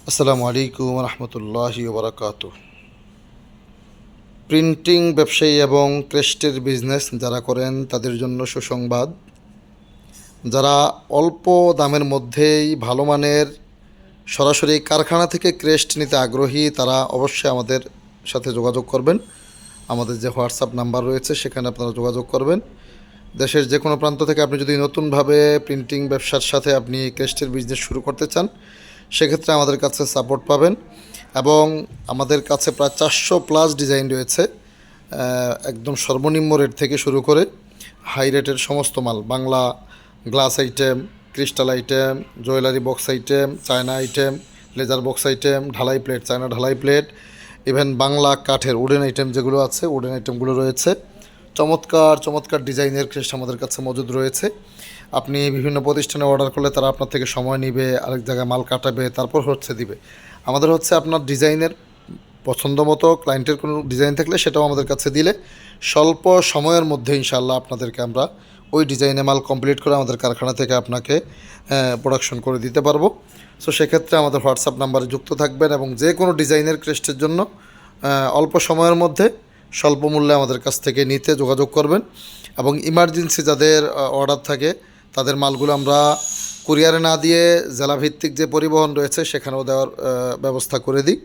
আসসালামু আলাইকুম রহমতুল্লাহ বারাকাতু। প্রিন্টিং ব্যবসায়ী এবং ক্রেস্টের বিজনেস যারা করেন, তাদের জন্য সুসংবাদ। যারা অল্প দামের মধ্যেই ভালো মানের সরাসরি কারখানা থেকে ক্রেস্ট নিতে আগ্রহী, তারা অবশ্যই আমাদের সাথে যোগাযোগ করবেন। আমাদের যে হোয়াটসঅ্যাপ নাম্বার রয়েছে, সেখানে আপনারা যোগাযোগ করবেন। দেশের যে কোনো প্রান্ত থেকে আপনি যদি নতুনভাবে প্রিন্টিং ব্যবসার সাথে আপনি ক্রেস্টের বিজনেস শুরু করতে চান সেক্ষেত্রে আমাদের কাছে সাপোর্ট পাবেন এবং আমাদের কাছে প্রায় চারশো প্লাস ডিজাইন রয়েছে একদম সর্বনিম্ন রেট থেকে শুরু করে হাই রেটের সমস্ত মাল। Bangla glass item crystal item jewellery box item China item laser box item ঢালাই প্লেট চায়না ঢালাই প্লেট ইভেন বাংলা কাঠের উডেন আইটেম যেগুলো আছে উডেন আইটেমগুলো রয়েছে। চমৎকার চমৎকার ডিজাইনের ক্রেস্ট আমাদের কাছে মজুদ রয়েছে। আপনি বিভিন্ন প্রতিষ্ঠানে অর্ডার করলে তারা আপনার থেকে সময় নেবে, আরেক জায়গায় মাল কাটাবে, তারপর হচ্ছে দিবে। আমাদের হচ্ছে আপনার ডিজাইনের পছন্দ মতো ক্লায়েন্টের কোনো ডিজাইন থাকলে সেটাও আমাদের কাছে দিলে। স্বল্প সময়ের মধ্যে ইনশাল্লাহ আপনাদেরকে আমরা ওই ডিজাইনে মাল কমপ্লিট করে আমাদের কারখানা থেকে আপনাকে প্রোডাকশন করে দিতে পারব। সো সেক্ষেত্রে আমাদের হোয়াটসঅ্যাপ নাম্বারে যুক্ত থাকবেন এবং যে কোনো ডিজাইনের ক্রেস্টের জন্য অল্প সময়ের মধ্যে স্বল্প মূল্যে আমাদের কাছ থেকে নিতে যোগাযোগ করবেন এবং ইমার্জেন্সি যাদের অর্ডার থাকে, তাদের মালগুলো আমরা কুরিয়ারে না দিয়ে জেলাভিত্তিক যে পরিবহন রয়েছে সেখানেও দেওয়ার ব্যবস্থা করে দিই।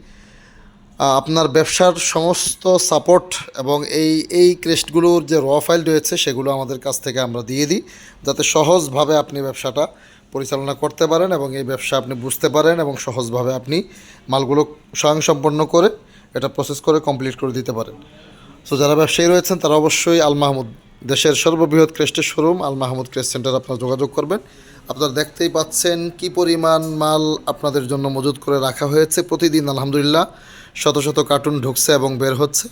আপনার ব্যবসার সমস্ত সাপোর্ট এবং এই এই ক্রেস্টগুলোর যে র ফাইল রয়েছে সেগুলো আমাদের কাছ থেকে আমরা দিয়ে দিই, যাতে সহজভাবে আপনি ব্যবসাটা পরিচালনা করতে পারেন এবং এই ব্যবসা আপনি বুঝতে পারেন এবং সহজভাবে আপনি মালগুলো স্বয়ংসম্পন্ন করে এটা প্রসেস করে কমপ্লিট করে দিতে পারেন। সো যারা ব্যবসায়ী রয়েছেন, তারা অবশ্যই আল মাহমুদ দেশের সর্ববৃহৎ ক্রেস্টের showroom, Al Mahmud crest centre আপনারা যোগাযোগ করবেন। আপনারা দেখতেই পাচ্ছেন কি পরিমাণ মাল আপনাদের জন্য মজুত করে রাখা হয়েছে। প্রতিদিন আলহামদুলিল্লাহ শত শত কার্টুন ঢুকছে এবং বের হচ্ছে।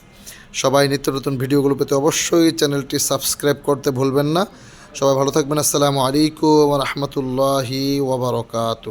সবাই নিত্য নতুন ভিডিওগুলো পেতে অবশ্যই চ্যানেলটি সাবস্ক্রাইব করতে ভুলবেন না। সবাই ভালো থাকবেন। আসসালামু আলাইকুম রহমতুল্লাহি ওবরকাত